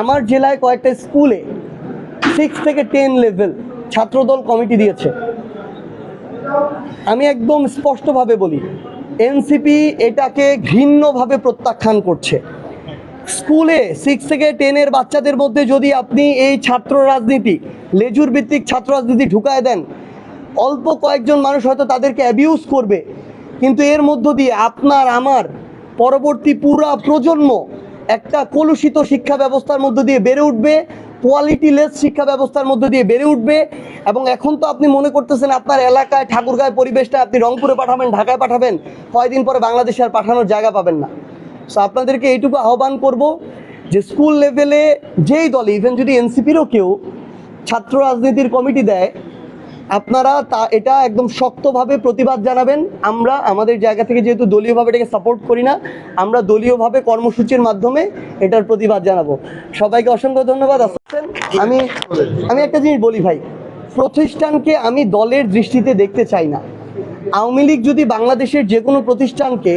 আমার জেলায় কয়েকটা স্কুলে সিক্স থেকে টেন লেভেল ছাত্রদল কমিটি দিয়েছে। আমি একদম স্পষ্টভাবে বলি এনসিপি এটাকে ঘৃণ্যভাবে প্রত্যাখ্যান করছে। স্কুলে সিক্স থেকে টেনের বাচ্চাদের মধ্যে যদি আপনি এই ছাত্র রাজনীতি, লেজুর ভিত্তিক ছাত্র রাজনীতি ঢুকায় দেন, অল্প কয়েকজন মানুষ হয়তো তাদেরকে অ্যাবিউজ করবে। কিন্তু এর মধ্য দিয়ে আপনার, আমার পরবর্তী পুরা প্রজন্ম একটা কলুষিত শিক্ষা ব্যবস্থার মধ্য দিয়ে বেড়ে উঠবে কোয়ালিটিলেস শিক্ষা ব্যবস্থার মধ্য দিয়ে বেড়ে উঠবে, এবং এখন তো আপনি মনে করতেছেন আপনার এলাকায়, ঠাকুরগাঁয় পরিবেশটা আপনি রংপুরে পাঠাবেন, ঢাকায় পাঠাবেন কয়দিন পরে বাংলাদেশে আর পাঠানোর জায়গা পাবেন না। সো আপনাদেরকে এইটুকু আহ্বান করব যে স্কুল লেভেলে যেই দলে ইভেন যদি এনসিপিরও কেউ ছাত্র রাজনীতির কমিটি দেয় আপনারা তা এটা একদম শক্তভাবে প্রতিবাদ জানাবেন। আমরা আমাদের জায়গা থেকে যেহেতু দলীয়ভাবে এটাকে সাপোর্ট করি না, আমরা দলীয়ভাবে কর্মসূচির মাধ্যমে এটার প্রতিবাদ জানাব। সবাইকে অসংখ্য ধন্যবাদ। আসছেন আমি আমি একটা জিনিস বলি ভাই, প্রতিষ্ঠানকে আমি দলের দৃষ্টিতে দেখতে চাই না। আওয়ামী লীগ যদি বাংলাদেশের যে কোনো প্রতিষ্ঠানকে,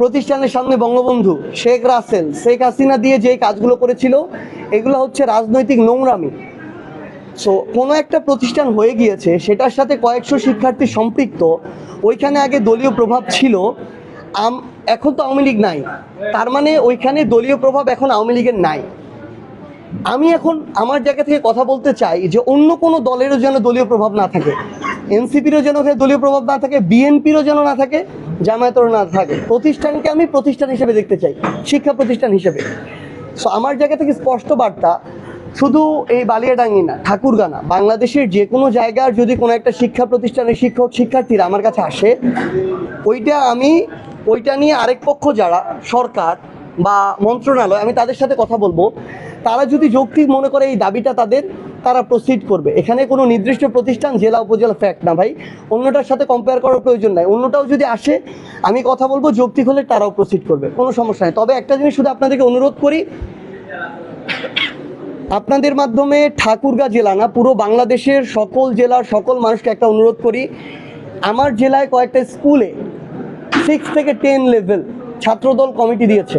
প্রতিষ্ঠানের সামনে বঙ্গবন্ধু, শেখ রাসেল, শেখ হাসিনা দিয়ে যে কাজগুলো করেছিল, এগুলো হচ্ছে রাজনৈতিক নোংরামি। সো কোনো একটা প্রতিষ্ঠান হয়ে গিয়েছে, সেটার সাথে কয়েকশো শিক্ষার্থী সম্পৃক্ত, ওইখানে আগে দলীয় প্রভাব ছিল। আম, এখন তো আওয়ামী লীগ নাই। তার মানে ওইখানে দলীয় প্রভাব এখন আওয়ামী লীগের নাই। আমি এখন আমার জায়গা থেকে কথা বলতে চাই যে অন্য কোনো দলেরও যেন দলীয় প্রভাব না থাকে। এনসিপিরও যেন দলীয় প্রভাব না থাকে, বিএনপিরও যেন না থাকে, জামায়াতেরও না থাকে। প্রতিষ্ঠানকে আমি প্রতিষ্ঠান হিসেবে দেখতে চাই, শিক্ষা প্রতিষ্ঠান হিসেবে। সো আমার জায়গা থেকে স্পষ্ট বার্তা শুধু এই বালিয়াডাঙ্গি না ঠাকুরগা না বাংলাদেশের যে কোনো জায়গার যদি কোনো একটা শিক্ষা প্রতিষ্ঠানের শিক্ষক, শিক্ষার্থীরা আমার কাছে আসে, ওইটা আমি, ওইটা নিয়ে আরেক পক্ষ যারা, সরকার বা মন্ত্রণালয়, আমি তাদের সাথে কথা বলব, তারা যদি যৌক্তিক মনে করে এই দাবিটা তাদের, তারা প্রসিড করবে। এখানে কোনো নির্দিষ্ট প্রতিষ্ঠান, জেলা, উপজেলা ফ্যাক্ট না ভাই। অন্যটার সাথে কম্পেয়ার করার প্রয়োজন নাই। অন্যটাও যদি আসে, আমি কথা বলব, যৌক্তিক হলে তারাও প্রসিড করবে। কোনো সমস্যা নেই। তবে একটা জিনিস শুধু আপনাদেরকে অনুরোধ করি আপনাদের মাধ্যমে ঠাকুরগাঁ জেলা না, পুরো বাংলাদেশের সকল জেলার সকল মানুষকে একটা অনুরোধ করি, আমার জেলায় কয়েকটা স্কুলে সিক্স থেকে টেন লেভেল ছাত্রদল কমিটি দিয়েছে।